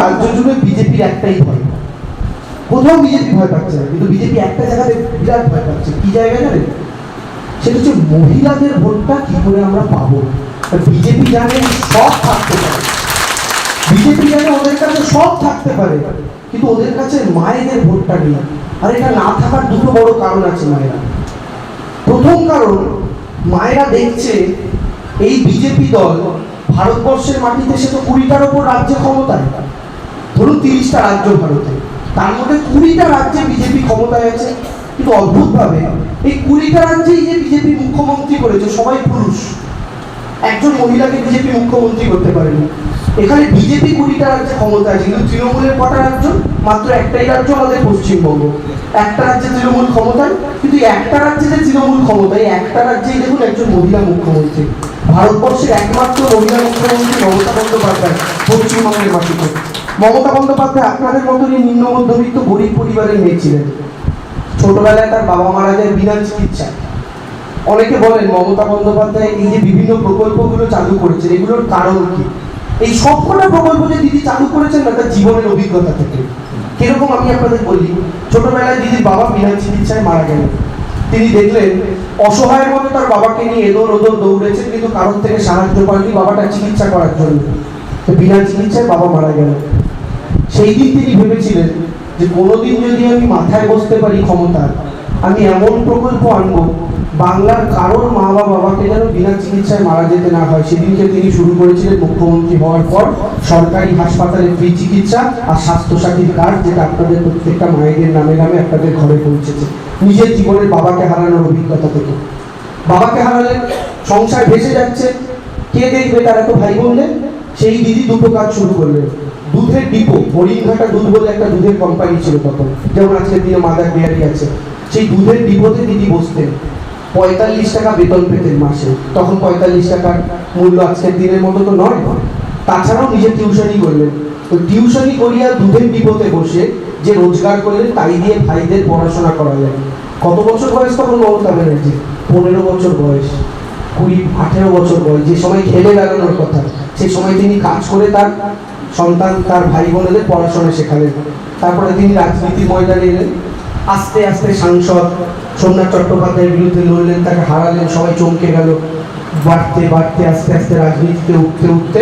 রাজ্য জুড়ে বিজেপির একটাই ভয়। কোথাও বিজেপি ভয় পাচ্ছে না, কিন্তু বিজেপি একটা জায়গাতে বিরাট ভয় পাচ্ছে। কি জায়গা জানেন? সেটা হচ্ছে মহিলাদের ভোটটা কি করে আমরা পাবো? বিজেপি জানে সব থাকতে পারে। বিজেপি জানে ওদের কাছে সব থাকতে পারে, কিন্তু ওদের কাছে মায়েদের ভোটটা নেই। আর এটা না থাকার দুটো বড় কারণ আছে মায়েরা। প্রথম কারণ, মায়েরা দেখছে এই বিজেপি দল ভারতবর্ষের মাটিতে সে তো কুড়িটার ওপর রাজ্যে ক্ষমতায়। ধরুন তিরিশটা রাজ্য ভারতে, তার মধ্যে কুড়িটা রাজ্যে বিজেপি ক্ষমতায় আছে, কিন্তু অদ্ভুতভাবে এই কুড়িটা রাজ্যেই যে বিজেপি মুখ্যমন্ত্রী করেছে, সবাই পুরুষ। একজন মহিলাকে বিজেপি মুখ্যমন্ত্রী করতে পারেনি। এখানে বিজেপি কুড়িটা রাজ্যে ক্ষমতা আছে, কিন্তু তৃণমূলের কটা রাজ্য? মাত্র একটাই রাজ্য আমাদের পশ্চিমবঙ্গ। একটা রাজ্যে তৃণমূল ক্ষমতায়, কিন্তু একটা রাজ্যে যে তৃণমূল ক্ষমতায় একটা রাজ্যেই দেখুন একজন মহিলা মুখ্যমন্ত্রী। ভারতবর্ষের একমাত্র মহিলা মুখ্যমন্ত্রী মমতা বন্দ্যোপাধ্যায় পশ্চিমবঙ্গের মাটিতে মমতা বন্দ্যোপাধ্যায় আপনাদের মতনই নিম্ন মধ্যবিত্ত গরিব পরিবারের মেয়ে ছিলেন। ছোটবেলায় তার বাবা মারা যায় বিনা চিকিৎসায়। অনেকে বলেন মমতা বন্দ্যোপাধ্যায় এই যে বিভিন্ন প্রকল্পগুলো চালু করেছেন, এগুলোর কারণ কি? এই সবকটা প্রকল্প যে দিদি চালু করেছেন না, তার জীবনের অভিজ্ঞতা থেকে। কীরকম আমি আপনাদের বলি, ছোটবেলায় দিদির বাবা বিনা চিকিৎসায় মারা গেলেন। তিনি দেখলেন অসহায়ের মতো তার বাবাকে নিয়ে এদোর ওদোর দৌড়েছেন, কিন্তু কারোর থেকে সাহায্য পাননি বাবাটা চিকিৎসা করার জন্য। বিনা চিকিৎসায় বাবা মারা গেলেন। সেই দিন তিনি ভেবেছিলেন যে কোনোদিন যদি আমি মাথায় বসতে পারি ক্ষমতার আমি এমন প্রকল্প আনব, বাংলার কারোর মা বাবাকে যেন বিনা চিকিৎসায় মারা যেতে না হয়। সেদিনকে তিনি শুরু করেছিলেন মুখ্যমন্ত্রী হওয়ার পর সরকারি হাসপাতালে ফ্রি চিকিৎসা আর স্বাস্থ্যসাথীর কার্ড, যেটা আপনাদের প্রত্যেকটা মায়েদের নামে নামে আপনাদের ঘরে পৌঁছেছে। নিজের জীবনের বাবাকে হারানোর অভিজ্ঞতা থেকে। বাবাকে হারালেন সংসার ভেসে যাচ্ছে। কে দেখবে তারা তো ভাই বললেন সেই দিদি দুটো কাজ শুরু করলেন। দুধের ডিপো, হরিণঘাটা দুধ বলে একটা দুধের কোম্পানি ছিল তখন। যেমন আজকের দিনে মাদার ডেয়ারি আছে। সেই দুধের ডিপোতে দিদি বসতেন। পঁয়তাল্লিশ টাকা বেতন পেতেন মাসে। তখন পঁয়তাল্লিশ টাকার মূল্য আজকের দিনের মতো তো নয়। তাছাড়াও নিজে টিউশনই করলেন। তো টিউশনই করিয়া দুধের ডিপোতে বসে যে রোজগার করলেন, তাই দিয়ে ভাইদের পড়াশোনা করা যায়। কত বছর বয়স তখন মমতা ব্যানার্জি? পনেরো বছর বয়স। কুড়ি, আঠেরো বছর বয়স। যে সময় খেলে বেড়ানোর কথা সেই সময় তিনি কাজ করে তার সন্তান তার ভাই বোনেদের পড়াশোনা শেখালেন। তারপরে তিনি রাজনীতির ময়দানে এলেন। আস্তে আস্তে সাংসদ সোমনাথ চট্টোপাধ্যায়ের বিরুদ্ধে লড়লেন, তাকে হারালেন, সবাই চমকে গেল। বাড়তে বাড়তে আস্তে আস্তে রাজনীতিতে উঠতে উঠতে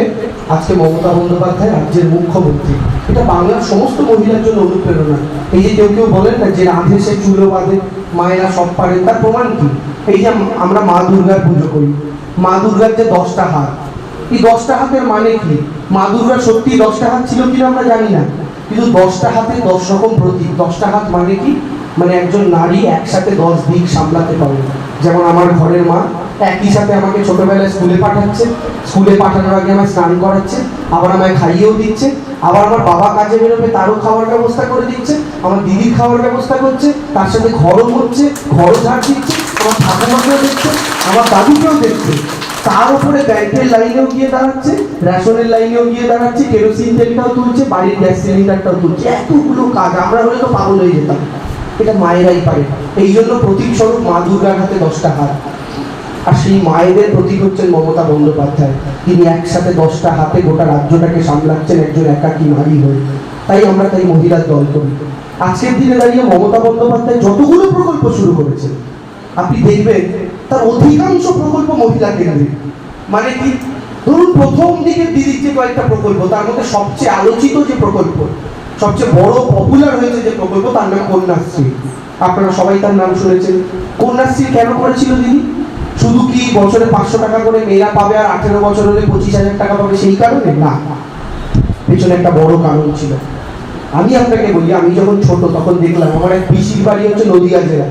আজকে মমতা বন্দ্যোপাধ্যায় রাজ্যের মুখ্যমন্ত্রী। এটা বাংলার সমস্ত মহিলার জন্য অনুপ্রেরণা। এই যে কেউ কেউ বলেন না যে রাধে সে চুলো বাঁধে, মায়েরা সব পারেন, তার প্রমাণ কি? এই যে আমরা মা দুর্গার পুজো করি। মা দুর্গার যে দশটা হাত এই দশটা হাতের মানে কি? মা দুর্গার সত্যি দশটা হাত ছিল কিনা আমরা জানি না। কিন্তু দশটা হাতে দশ রকম প্রতীক। দশটা হাত মানে কি? মানে একজন নারী একসাথে দশ দিক সামলাতে পারে। যেমন আমার ঘরের মা একই সাথে আমাকে ছোটবেলায় স্কুলে পাঠাচ্ছে। স্কুলে পাঠানোর আগে আমায় স্নান করাচ্ছে, আবার আমায় খাইয়েও দিচ্ছে, আবার আমার বাবা কাজে বেরোবে, তারও খাওয়ার ব্যবস্থা করে দিচ্ছে, আমার দিদির খাওয়ার ব্যবস্থা করছে, তার সাথে ঘরও করছে, ঘরও ঝাড় দিচ্ছে, আমার ঠাকুমাকেও দেখছে, আমার দাদুকেও দেখছে। তার উপরে ব্যাংকের লাইনেও গিয়ে দাঁড়াচ্ছে, রেশনের লাইনেও গিয়ে দাঁড়াচ্ছে, কেরোসিন তেলটাও তুলছে, বাড়ির গ্যাস সিলিন্ডারটাও তুলছে। এতগুলো কাজ, আমরা হলে তো পাগল হয়ে যেতাম। এটা মায়েরাই পারে। এই জন্য প্রতীক স্বরূপ মা দুর্গার হাতে দশটা হাত। আর সেই মায়েদের প্রতীক হচ্ছেন মমতা বন্দ্যোপাধ্যায়। তিনি একসাথে দশটা হাতে গোটা রাজ্যটাকে সামলাচ্ছেন একজন একাকী নারী হয়ে। তাই আমরা তাই মহিলার দল করি। আজকের দিনে দাঁড়িয়ে মমতা বন্দ্যোপাধ্যায় যতগুলো প্রকল্প শুরু করেছেন আপনি দেখবেন তার অধিকাংশ প্রকল্প মহিলা কেন্দ্রিক। মানে কি? ধরুন প্রথম দিকে দিদির যে কয়েকটা প্রকল্প, তার মধ্যে সবচেয়ে আলোচিত যে প্রকল্প, সবচেয়ে বড় পপুলার হয়েছে যে প্রকল্প, তার নাম কন্যাশ্রী। আপনারা সবাই তার নাম শুনেছেন। কন্যাশ্রী কেন করেছিল দিদি? শুধু কি বছরে পাঁচশো টাকা করে মেয়েরা পাবে আর আঠেরো বছর হলে পঁচিশ হাজার টাকা পাবে সেই কারণে? না। পেছনে একটা বড় কারণ ছিল। আমি আপনাকে বলি, আমি যখন ছোট তখন দেখলাম, আমার এক পিসির বাড়ি হচ্ছে নদীয়া জেলা।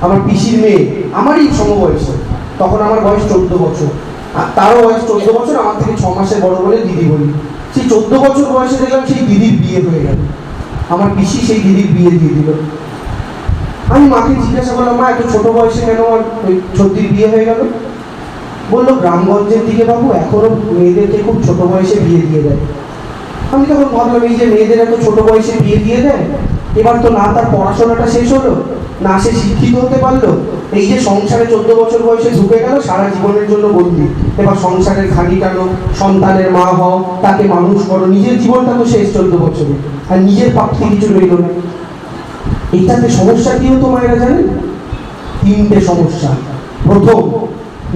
আমার পিসির মেয়ে, আমারই সমবয়সে। তখন আমার বয়স চোদ্দ বছর। আর তারও বয়স চোদ্দ বছর, আমার থেকে ছ মাসের বড় বলে দিদি বলি। সেই চোদ্দ বছর বয়সে দেখলাম সেই দিদির বিয়ে হয়ে গেল। আমার পিসি সেই দিদির বিয়ে দিয়ে দিল। আমি মাকে জিজ্ঞাসা করলাম, মা, এত ছোট বয়সে কেন আমার ওই ছর্দির বিয়ে হয়ে গেল? বলল, গ্রামগঞ্জের দিকে বাবু, এখনও মেয়েদেরকে খুব ছোট বয়সে বিয়ে দিয়ে দেয়। আমি তখন ভাবলাম, এই যে মেয়েদের এত ছোট বয়সে বিয়ে দিয়ে দেয় এবার তো না, তার পড়াশোনাটা শেষ হলো, না সে শিক্ষিত হতে পারল। এই যে সংসারে চোদ্দ বছর বয়সে ঢুকে গেল, সারা জীবনের জন্য বন্দি। এবার সংসারের খানি টানো সন্তানের মা হও, তাকে মানুষ করো, নিজের জীবনটা তো শেষ চোদ্দ বছরে, আর নিজের প্রাপ্তি কিছু রইল না। এটাতে সমস্যা কি হতো মায়েরা জানেন? তিনটে সমস্যা। প্রথম,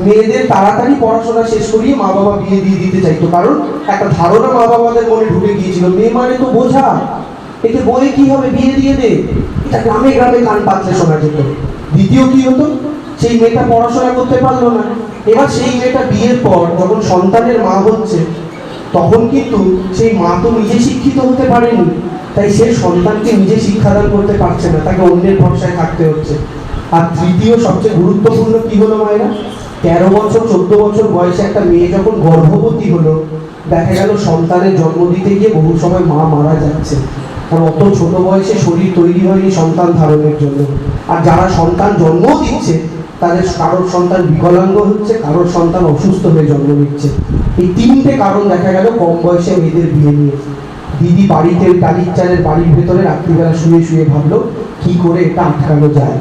মেয়েদের তাড়াতাড়ি পড়াশোনা শেষ করিয়ে মা বাবা বিয়ে দিয়ে দিতে চাইতো। কারণ একটা ধারণা মা বাবাদের মনে ঢুকে গিয়েছিল, মেয়ে মানে তো বোঝা। একে বয়ে কি হবে? বিয়ে দিয়ে দে। এটা গ্রামে গ্রামে কান পাতলে শোনা যেত দ্বিতীয় কি হতো? সেই মেয়েটা পড়াশোনা করতে পারল না। এবার সেই মেয়েটা বিয়ের পর যখন সন্তানের মা হচ্ছে, তখন কিন্তু সেই মা তো নিজে শিক্ষিত হতে পারেনি। তাই সে সন্তানকে নিজে শিক্ষাদান করতে পারছে না। তাকে অন্যের ভরসায় থাকতে হচ্ছে। আর তৃতীয় সবচেয়ে গুরুত্বপূর্ণ কি হলো মায়েরা? তেরো বছর, চোদ্দ বছর বয়সে একটা মেয়ে যখন গর্ভবতী হলো, দেখা গেল সন্তানের জন্ম দিতে গিয়ে বহু সময় মা মারা যাচ্ছে। কারণ অত ছোট বয়সে শরীর তৈরি হয়নি সন্তান ধারণের জন্য। আর যারা সন্তান জন্ম দিচ্ছে, তাদের কারোর সন্তান বিকলাঙ্গ হচ্ছে, কারোর সন্তান অসুস্থ হয়ে জন্ম নিচ্ছে। এই তিনটে কারণ দেখা গেল কম বয়সে মেয়েদের বিয়ে নিয়ে। দিদি বাড়িতে টালির চালের বাড়ির ভেতরে রাত্রিবেলা শুয়ে শুয়ে ভাবলো, কি করে এটা আটকানো যায়?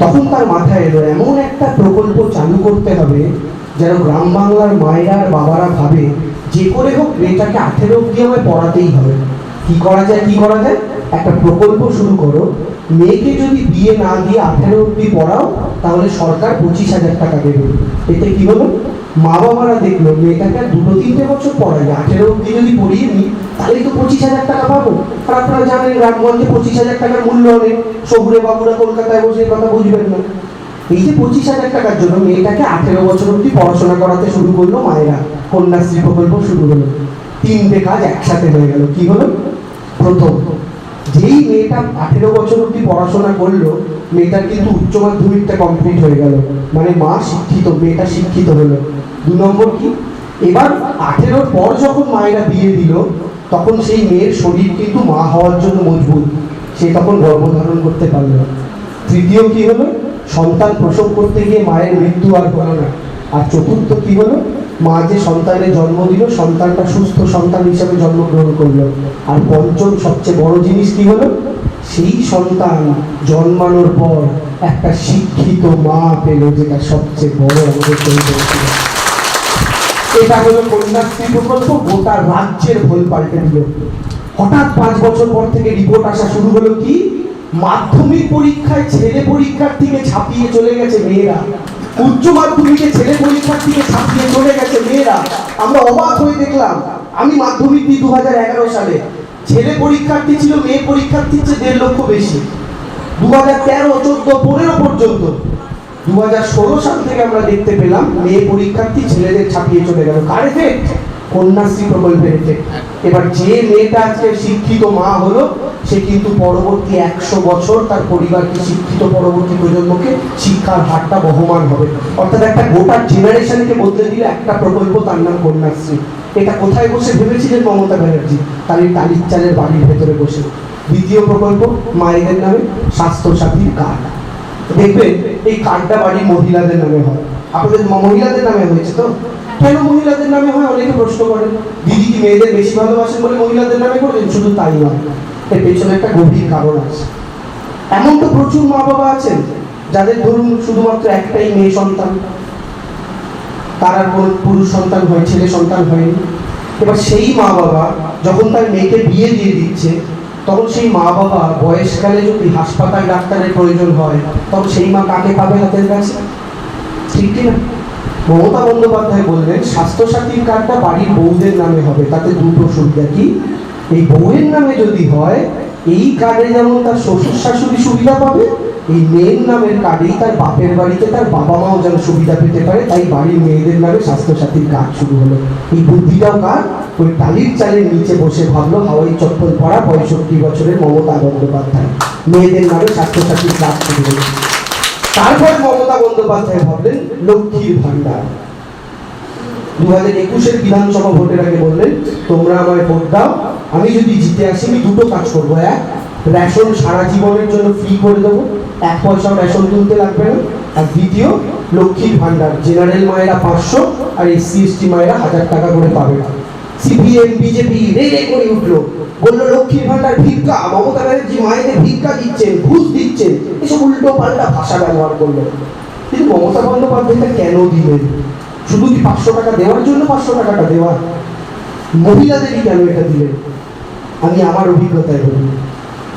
তখন তার মাথায় এলো, এমন একটা প্রকল্প চালু করতে হবে যেন গ্রাম বাংলার মায়েরা আর বাবারা ভাবে, যে করে হোক মেয়েটাকে আঠেরো অব্দি আমায় পড়াতেই হবে। কি করা যায়, কি করা যায়? একটা প্রকল্প শুরু করো। মেয়েকে যদি বিয়ে না দিয়ে আঠেরো অব্দি পড়াও, তাহলে সরকার পঁচিশ হাজার টাকা দেবে। এতে কি হলো? মা বাবারা দেখল, মেয়েটাকে দুটো তিনটে বছর পড়াই আঠেরো অব্দি যদি পড়িয়ে নিই তাহলে তো পঁচিশ হাজার টাকা পাবো। আর আপনারা জানেন, রামগঞ্জে পঁচিশ হাজার টাকার মূল্য অনেক শহুরে বাবুরা কলকাতায় বসে কথা বুঝবেন না। এই যে পঁচিশ হাজার টাকার জন্য মেয়েটাকে আঠেরো বছর অব্দি পড়াশোনা করাতে শুরু করল মায়েরা। কন্যাশ্রী প্রকল্প শুরু হলো। তিনটে কাজ একসাথে হয়ে গেল। কি হলো? প্রথম। যেই মেয়েটা আঠেরো বছর অব্দি পড়াশোনা করল, মেয়েটার কিন্তু উচ্চ মাধ্যমিকটা কমপ্লিট হয়ে গেল। মানে মা শিক্ষিত, মেয়েটা শিক্ষিত হলো। দু নম্বর কি? এবার আঠেরোর পর যখন মায়েরা বিয়ে দিল, তখন সেই মেয়ের শরীর কিন্তু মা হওয়ার জন্য মজবুত। সে তখন গর্ভধারণ করতে পারল তৃতীয় কি হলো? সন্তান প্রসব করতে গিয়ে মায়ের মৃত্যু আর হলো না। আর চতুর্থ কি হলো? মা যে সন্তানের জন্ম দিল, সন্তানটা সুস্থ সন্তান হিসেবে জন্মগ্রহণ করল। আর পঞ্চম সবচেয়ে বড় জিনিস কি হলো? সেই সন্তান জন্মানোর পর একটা শিক্ষিত মা পেল, যেটা সবচেয়ে বড় আমাদের এটা হলো কন্যাশ্রী প্রকল্প, গোটা রাজ্যের ভুল পাল্টে দিল। হঠাৎ পাঁচ বছর পর থেকে রিপোর্ট আসা শুরু হলো কি? মাধ্যমিক পরীক্ষায় ছেলে পরীক্ষার্থীকে ছাপিয়ে চলে গেছে মেয়েরা। উচ্চ মাধ্যমিকে ছেলে পরীক্ষার্থীকে ছাপিয়ে চলে গেছে মেয়েরা। আমরা অবাক হয়ে দেখলাম, আমি মাধ্যমিক দিই দু সালে। ছেলে পরীক্ষার্থী ছিল, মেয়ে পরীক্ষার্থীর চেয়ে দেড় লক্ষ বেশি। দু হাজার তেরো, চোদ্দ, পনেরো পর্যন্ত। দু হাজার ষোলো সাল থেকে আমরা দেখতে পেলাম, মেয়ে পরীক্ষার্থী ছেলেদের ছাপিয়ে চলে গেল। কার কন্যাশ্রী প্রকল্পের এবার যে মেয়েটা আজকে শিক্ষিত মা হলো, সে কিন্তু পরবর্তী একশো বছর তার পরিবারকে শিক্ষিত পরবর্তী প্রজন্মকে শিক্ষার হারটা বহমান হবে। অর্থাৎ একটা গোটা জেনারেশনকে বদলে দিলে একটা প্রকল্প তার নাম কন্যাশ্রী। এটা কোথায় বসে ভেবেছিলেন মমতা ব্যানার্জি? তার এই টালির চালের বাড়ির ভেতরে বসে। দ্বিতীয় প্রকল্প, মায়েদের নামে স্বাস্থ্যসাথীর কার্ড দেখবেন, এই কার্ডটা বাড়ির মহিলাদের নামে হয়। আপনাদের মহিলাদের নামে হয়েছে তো? কেন মহিলাদের নামে হয়? অনেকে প্রশ্ন করেন। দিদি কি মেয়েদের বেশি ভালোবাসেন বলে মহিলাদের নামে করেন শুধু তাই নয়। এর পেছনে একটা গভীর কারণ আছে। এমন তো প্রচুর মা বাবা আছেন, যাদের ধরুন শুধুমাত্র একটাই মেয়ে সন্তান। তার আর কোনো পুরুষ সন্তান হয়, ছেলে সন্তান হয়নি। এবার সেই মা বাবা যখন তার মেয়েকে বিয়ে দিয়ে দিচ্ছে, তখন সেই মা বাবা বয়সকালে যদি হাসপাতাল, ডাক্তারের প্রয়োজন হয়, তখন সেই মা কাকে পাবে হাতের কাছে? ঠিক মমতা বন্দ্যোপাধ্যায় বললেন স্বাস্থ্যসাথীর কার্ডটা বাড়ির বউদের নামে হবে, তাতে দুটো সুবিধা কি? এই বউয়ের নামে যদি হয়, এই কার্ডে যেমন তার শ্বশুর শাশুড়ি সুবিধা পাবে, এই মেয়ের নামের কার্ডেই তার বাপের বাড়িতে তার বাবা মাও যেন সুবিধা পেতে পারে, তাই বাড়ির মেয়েদের নামে স্বাস্থ্যসাথীর কার্ড শুরু হলো। এই বুদ্ধিটাও কার? ওই টালির চালের নিচে বসে ভাবলো, হাওয়াই চপ্পল পরা পঁয়ষট্টি বছরের মমতা বন্দ্যোপাধ্যায়। মেয়েদের নামে স্বাস্থ্যসাথীর কার্ড শুরু হলো। তারপর মমতা বন্দ্যোপাধ্যায় ভাবলেন লক্ষ্মীর ভান্ডার দু হাজার একুশের বিধানসভা ভোটের আগে বললেন, তোমরা আমায় ভোট দাও, আমি যদি জিতে আসি, আমি দুটো কাজ করব। এক, রেশন সারা জীবনের জন্য ফ্রি করে দেবো। এক পয়সাও রেশন তুলতে লাগবে না। আর দ্বিতীয় লক্ষ্মীর ভান্ডার জেনারেল মায়েরা পাঁচশো আর এসসি এসটি মায়েরা হাজার টাকা করে পাবে সিপিএম বিজেপি রেড়ে করে উঠল। বলল, লক্ষ্মীর ভান্ডার ভিক্ষা, মমতা ব্যানার্জি মায়েদের ভিক্ষা দিচ্ছেন, ঘুষ দিচ্ছেন। এসব উল্টো পাল্টা ভাষা ব্যবহার করল। কিন্তু মমতা বন্দ্যোপাধ্যায়টা কেন দিলেন? শুধু কি পাঁচশো টাকা দেওয়ার জন্য পাঁচশো টাকাটা দেওয়া মহিলাদেরই কেন এটা দিলেন? আমি আমার অভিজ্ঞতায় বলি,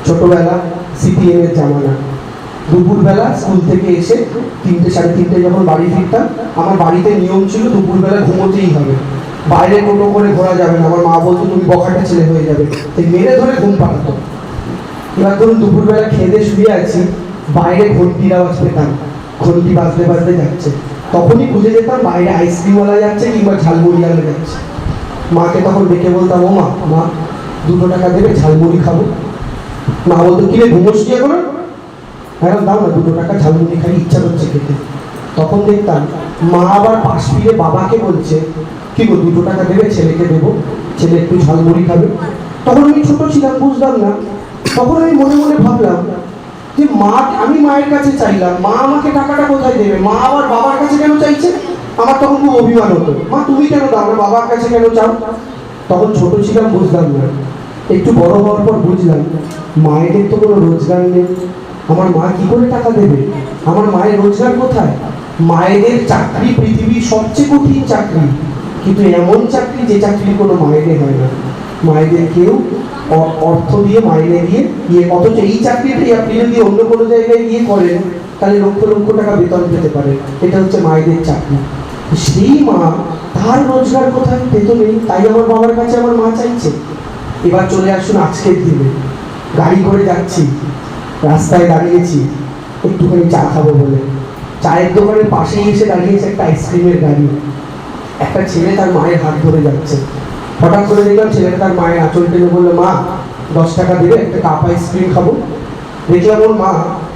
ছোটবেলা সিপিএম এর জামানা। দুপুরবেলা স্কুল থেকে এসে তিনটে, সাড়ে তিনটে যখন বাড়ি ফিরতাম, আমার বাড়িতে নিয়ম ছিল দুপুরবেলা ঘুমোতেই হবে। বাইরে টোটো করে ঘোরা যাবে না। আমার মা বলতো তুমি বখাটা ছেলে হয়ে যাবে। তাই মেরে ধরে ঘুম পাঠাতো এবার ধরুন দুপুরবেলা খেতে শুয়ে আছি, বাইরে ঘন্টির আওয়াজ পেতাম। ঘন্টি বাজতে বাজতে যাচ্ছে। তখনই বুঝে যেতাম বাইরে আইসক্রিমওয়ালা যাচ্ছে কিংবা ঝালমুড়িওয়ালা যাচ্ছে। মাকে তখন ডেকে বলতাম, ও মা মা, দুটো টাকা দেবে, ঝালমুড়ি খাব। মা বলতো কিরে ঘুমোস কি এখন? এখন দাও না, দুটো টাকা ঝালমুড়ি খাই, ইচ্ছা করছে খেতে। তখন দেখতাম মা আবার পাশ ফিরে বাবাকে বলছে কি গো, দুটো টাকা দেবে? ছেলেকে দেবো। ছেলে একটু ঝালমুড়ি খাবে। তখন আমি ছোট ছিলাম, বুঝলাম না। তখন আমি মনে মনে ভাবলাম যে মা, আমি মায়ের কাছে চাইলাম। মা আমাকে টাকাটা কোথায় দেবে? মা আবার বাবার কাছে কেন চাইছে? আমার তখন খুব অভিমান হতো। মা, তুমি কেন দাও? না বাবার কাছে কেন চাও? তখন ছোট ছিলাম, বুঝলাম না। একটু বড় হওয়ার পর বুঝলাম, মায়েদের তো কোনো রোজগার নেই। আমার মা কি করে টাকা দেবে? আমার মায়ের রোজগার কোথায়? মায়েদের চাকরি পৃথিবীর সবচেয়ে কঠিন চাকরি। কিন্তু এমন চাকরি যে চাকরি কোনো মায়েদের হয় না। মায়েদের কেউ অর্থ দিয়ে মাইনে দিয়ে ইয়ে অথচ এই চাকরিটাই আপনি যদি অন্য কোনো জায়গায় গিয়ে করেন, তাহলে লক্ষ লক্ষ টাকা বেতন পেতে পারেন এটা হচ্ছে মায়েদের চাকরি। সেই মা, তার রোজগার কোথায়? পেত নেই তাই আমার বাবার কাছে আমার মা চাইছে। এবার চলে আসুন আজকের দিনে। গাড়ি করে যাচ্ছি। রাস্তায় দাঁড়িয়েছি। একটুখানি চা খাব বলে। চায়ের দোকানের পাশেই এসে দাঁড়িয়েছে একটা আইসক্রিমের গাড়ি। একটা ছেলে তার মায়ের হাত ধরে যাচ্ছে। হঠাৎ করে দেখলাম ছেলেটা তার মায়ের আঁচল টেনে বলল, মা, দশ টাকা দেবে, একটা কাপ আইসক্রিম খাব। দেখলাম ওর মা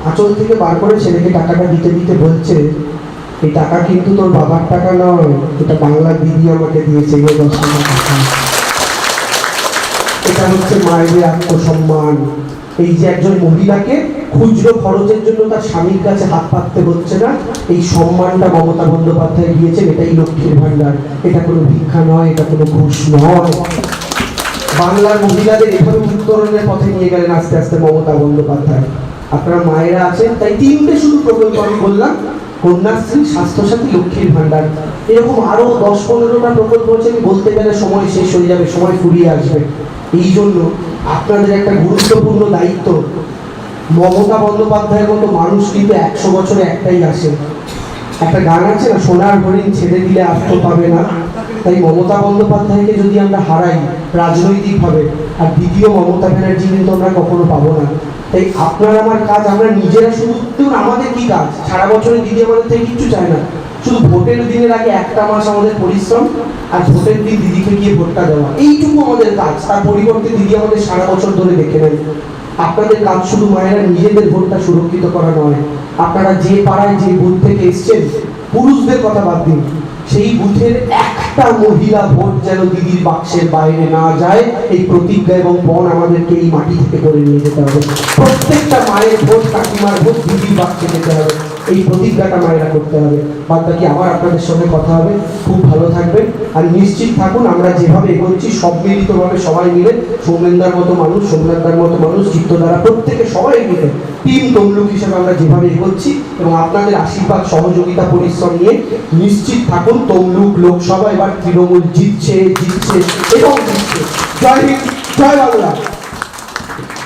আঁচল থেকে বার করে ছেলেকে টাকাটা দিতে দিতে বলছে, এই টাকা কিন্তু তোর বাবার টাকা নয়, এটা বাংলা দিদি আমাকে দিয়েছে, এই দশ টাকা টাকা এটা হচ্ছে মায়েদের আত্মসম্মান এই যে একজন মহিলাকে খুচরো খরচের জন্য তার স্বামীর কাছে হাত পাততে হচ্ছে না, এই সম্মানটা মমতা বন্দ্যোপাধ্যায় দিয়েছেন, এটাই লক্ষ্মীর ভান্ডার এটা কোনো ভিক্ষা নয়, এটা কোনো ঘুষ নয়। বাংলার মহিলাদের এভাবে উত্তরণের পথে নিয়ে গেলেন আস্তে আস্তে মমতা বন্দ্যোপাধ্যায়। আপনারা মায়েরা আছেন, তাই তিনটে শুধু প্রকল্প আমি বললাম। কন্যাশ্রী, স্বাস্থ্যসাথী, লক্ষ্মীর ভান্ডার এরকম আরও দশ পনেরোটা প্রকল্প আছে বলতে গেলে সময় শেষ হয়ে যাবে, সময় ফুরিয়ে আসবে। এই জন্য আপনাদের একটা গুরুত্বপূর্ণ দায়িত্ব, মমতা বন্দ্যোপাধ্যায়ের মতো মানুষ কিন্তু একশো বছরে একটাই আসে। একটা গান আছে না, সোনার হরিণ ছেড়ে দিলে আস্ত পাবে না। তাই মমতা বন্দ্যোপাধ্যায়কে যদি আমরা হারাই রাজনৈতিকভাবে, আর দ্বিতীয় মমতা ব্যানার্জি কিন্তু আমরা কখনো পাবো না। তাই আপনার আমার কাজ, আমরা নিজেরা শুধু আমাদের কি কাজ? সারা বছরে দিদি আমাদের থেকে কিচ্ছু চায় না। শুধু ভোটের দিনের আগে একটা মাস আমাদের পরিশ্রম আর ভোটের দিন দিদিকে গিয়ে ভোটটা দেওয়া। এইটুকু আমাদের কাজ। তার পরিবর্তে দিদি আমাদের সারা বছর ধরে দেখে নেন। আপনাদের কাজ শুধু মায়েরা নিজেদের ভোটটা সুরক্ষিত করা নয়। আপনারা যে পাড়ায় যে বুথ থেকে এসছেন, পুরুষদের কথা বাদ দিন। সেই বুথের একটা মহিলা ভোট যেন দিদির বাক্সের বাইরে না যায়, এই প্রতিজ্ঞা এবং বন আমাদেরকে এই মাটি থেকে করে নিয়ে যেতে হবে। প্রত্যেকটা মায়ের ভোট, কাকিমার ভোট দিদির বাক্সে যেতে হবে। এই প্রতিজ্ঞাটা মায়েরা করতে হবে। বাদ বাকি আবার আপনাদের সঙ্গে কথা হবে। খুব ভালো থাকবেন। আর নিশ্চিত থাকুন, আমরা যেভাবে এগোচ্ছি সম্মিলিতভাবে সবাই মিলে সৌমেন্দার মতো মানুষ, সোমনাথদার মতো মানুষ চিত্তদ্বারা প্রত্যেকে সবাই মিলে টিম তমলুক হিসেবে আমরা যেভাবে এগোচ্ছি এবং আপনাদের আশীর্বাদ, সহযোগিতা, পরিশ্রম নিয়ে নিশ্চিত থাকুন। তমলুক লোকসভা এবার তৃণমূল জিতছে জিতছে এবং জিতছে। জয় হিন্দ, জয় বাংলা।